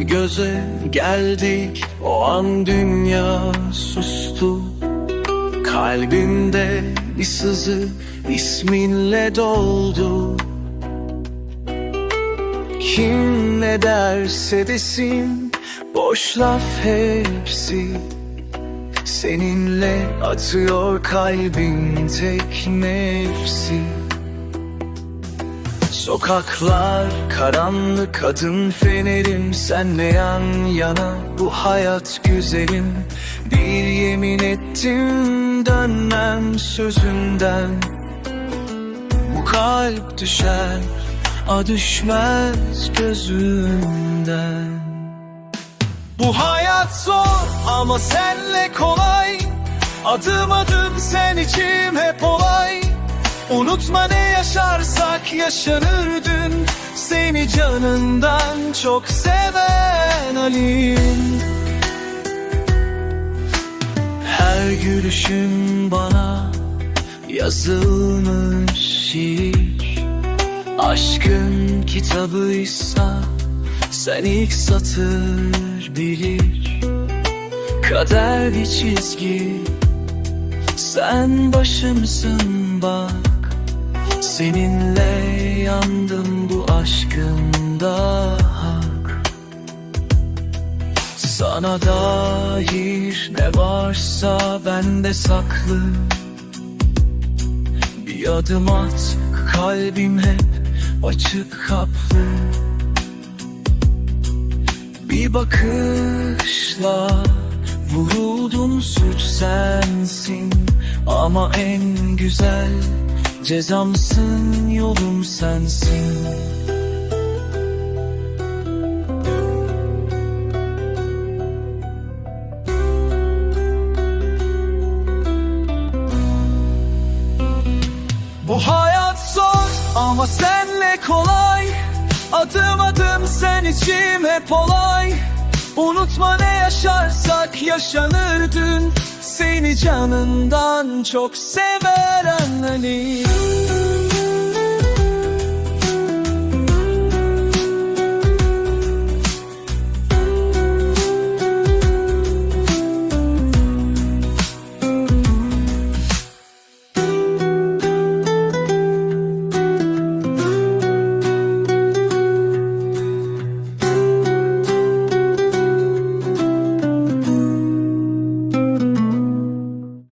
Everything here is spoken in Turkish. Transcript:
göze geldik O an dünya sustu. Kalbimde bir sızı isminle doldu. Kim ne derse desin Boş laf hepsi. Seninle atıyor kalbin tek nefsi Sokaklar karanlık kadın fenerim. Senle yan yana bu hayat güzelim. Bir yemin ettim dönmem sözünden. Bu kalp düşer a düşmez gözümden. Bu hayat zor ama senle kolay. Adım adım sen içim hep olay Unutma ne yaşarsak yaşanır dün. Seni canından çok seven Ali'm Her gülüşün bana yazılmış şiir. Aşkın kitabıysa sen ilk satır bilir. Kader bir çizgi Sen başımsın bak Seninle yandım bu aşkında hak. Sana dair ne varsa bende saklı. Bir adım at kalbim hep açık kaplı. Bir bakışla vuruldum suç sensin. Ama en güzel cezamsın yolum sensin. Bu hayat zor ama senle kolay. Adım adım sen içim hep olay. Unutma ne yaşarsak yaşanır dün. Seni canından çok sever 爱你。